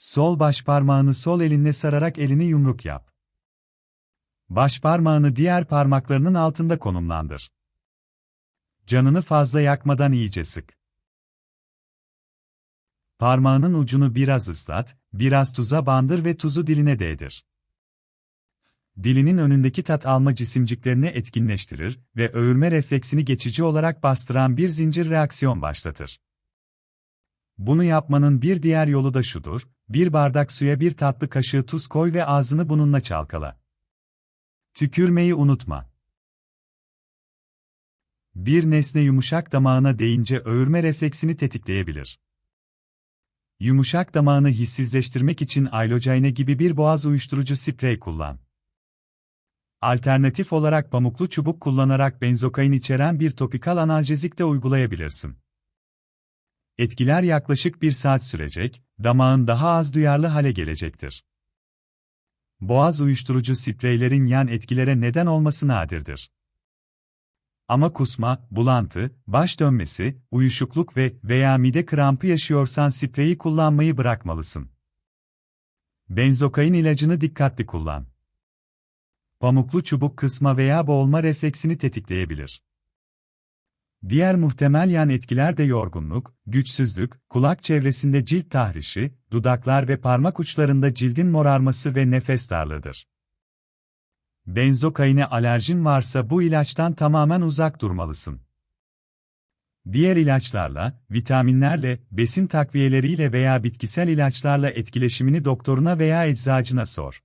Sol baş parmağını sol elinle sararak elini yumruk yap. Baş parmağını diğer parmaklarının altında konumlandır. Canını fazla yakmadan iyice sık. Parmağının ucunu biraz ıslat, biraz tuza bandır ve tuzu diline değdir. Dilinin önündeki tat alma cisimciklerini etkinleştirir ve öğürme refleksini geçici olarak bastıran bir zincir reaksiyon başlatır. Bunu yapmanın bir diğer yolu da şudur, bir bardak suya bir tatlı kaşığı tuz koy ve ağzını bununla çalkala. Tükürmeyi unutma. Bir nesne yumuşak damağına değince öğürme refleksini tetikleyebilir. Yumuşak damağını hissizleştirmek için aylocaine gibi bir boğaz uyuşturucu sprey kullan. Alternatif olarak pamuklu çubuk kullanarak benzokain içeren bir topikal analjezik de uygulayabilirsin. Etkiler yaklaşık bir saat sürecek, damağın daha az duyarlı hale gelecektir. Boğaz uyuşturucu spreylerin yan etkilere neden olması nadirdir. Ama kusma, bulantı, baş dönmesi, uyuşukluk ve veya mide krampı yaşıyorsan spreyi kullanmayı bırakmalısın. Benzokain ilacını dikkatli kullan. Pamuklu çubuk kısma veya boğulma refleksini tetikleyebilir. Diğer muhtemel yan etkiler de yorgunluk, güçsüzlük, kulak çevresinde cilt tahrişi, dudaklar ve parmak uçlarında cildin morarması ve nefes darlığıdır. Benzokaine alerjin varsa bu ilaçtan tamamen uzak durmalısın. Diğer ilaçlarla, vitaminlerle, besin takviyeleriyle veya bitkisel ilaçlarla etkileşimini doktoruna veya eczacına sor.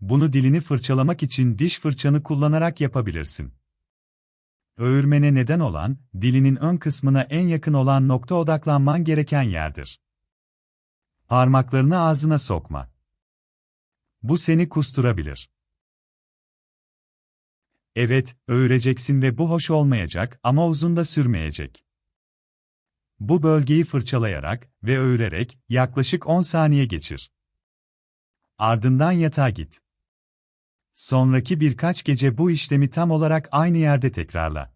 Bunu dilini fırçalamak için diş fırçanı kullanarak yapabilirsin. Öğürmene neden olan, dilinin ön kısmına en yakın olan nokta odaklanman gereken yerdir. Parmaklarını ağzına sokma. Bu seni kusturabilir. Evet, öğüreceksin ve bu hoş olmayacak ama uzun da sürmeyecek. Bu bölgeyi fırçalayarak ve öğürerek yaklaşık 10 saniye geçir. Ardından yatağa git. Sonraki birkaç gece bu işlemi tam olarak aynı yerde tekrarla.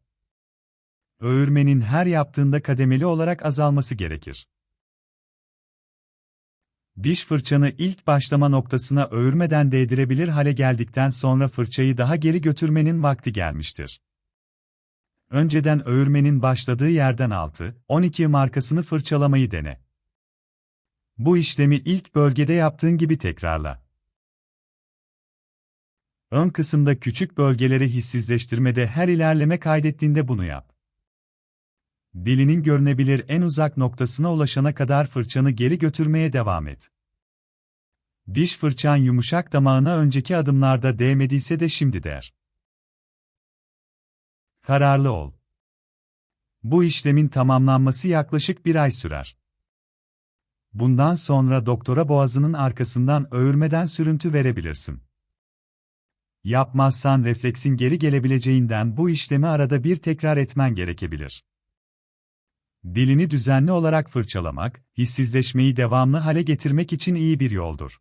Öğürmenin her yaptığında kademeli olarak azalması gerekir. Diş fırçanı ilk başlama noktasına öğürmeden değdirebilir hale geldikten sonra fırçayı daha geri götürmenin vakti gelmiştir. Önceden öğürmenin başladığı yerden 6-12 markasını fırçalamayı dene. Bu işlemi ilk bölgede yaptığın gibi tekrarla. Ön kısımda küçük bölgeleri hissizleştirmede her ilerleme kaydettiğinde bunu yap. Dilinin görünebilir en uzak noktasına ulaşana kadar fırçanı geri götürmeye devam et. Diş fırçan yumuşak damağına önceki adımlarda değmediyse de şimdi der. Kararlı ol. Bu işlemin tamamlanması yaklaşık bir ay sürer. Bundan sonra doktora boğazının arkasından öğürmeden sürüntü verebilirsin. Yapmazsan refleksin geri gelebileceğinden bu işlemi arada bir tekrar etmen gerekebilir. Dilini düzenli olarak fırçalamak, hissizleşmeyi devamlı hale getirmek için iyi bir yoldur.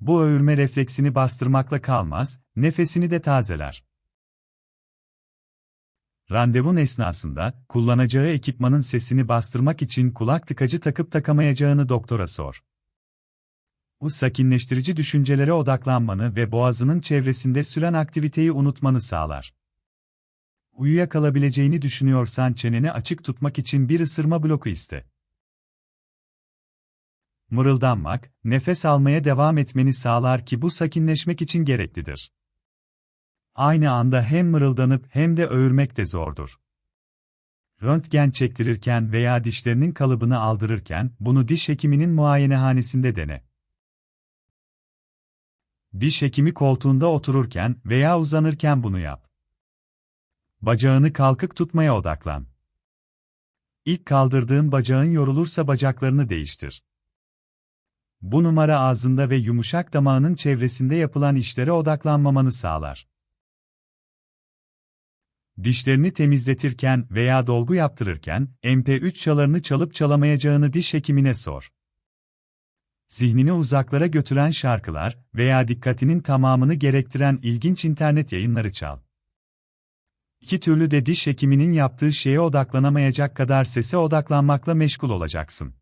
Bu öğürme refleksini bastırmakla kalmaz, nefesini de tazeler. Randevun esnasında, kullanacağı ekipmanın sesini bastırmak için kulak tıkacı takıp takamayacağını doktora sor. Bu sakinleştirici düşüncelere odaklanmanı ve boğazının çevresinde süren aktiviteyi unutmanı sağlar. Uyuyakalabileceğini düşünüyorsan çeneni açık tutmak için bir ısırma bloku iste. Mırıldanmak, nefes almaya devam etmeni sağlar ki bu sakinleşmek için gereklidir. Aynı anda hem mırıldanıp hem de öğürmek de zordur. Röntgen çektirirken veya dişlerinin kalıbını aldırırken bunu diş hekiminin muayenehanesinde dene. Diş hekimi koltuğunda otururken veya uzanırken bunu yap. Bacağını kalkık tutmaya odaklan. İlk kaldırdığın bacağın yorulursa bacaklarını değiştir. Bu numara ağzında ve yumuşak damağının çevresinde yapılan işlere odaklanmamanı sağlar. Dişlerini temizletirken veya dolgu yaptırırken MP3 çalarını çalıp çalamayacağını diş hekimine sor. Zihnini uzaklara götüren şarkılar veya dikkatinin tamamını gerektiren ilginç internet yayınları çal. İki türlü de diş hekiminin yaptığı şeye odaklanamayacak kadar sese odaklanmakla meşgul olacaksın.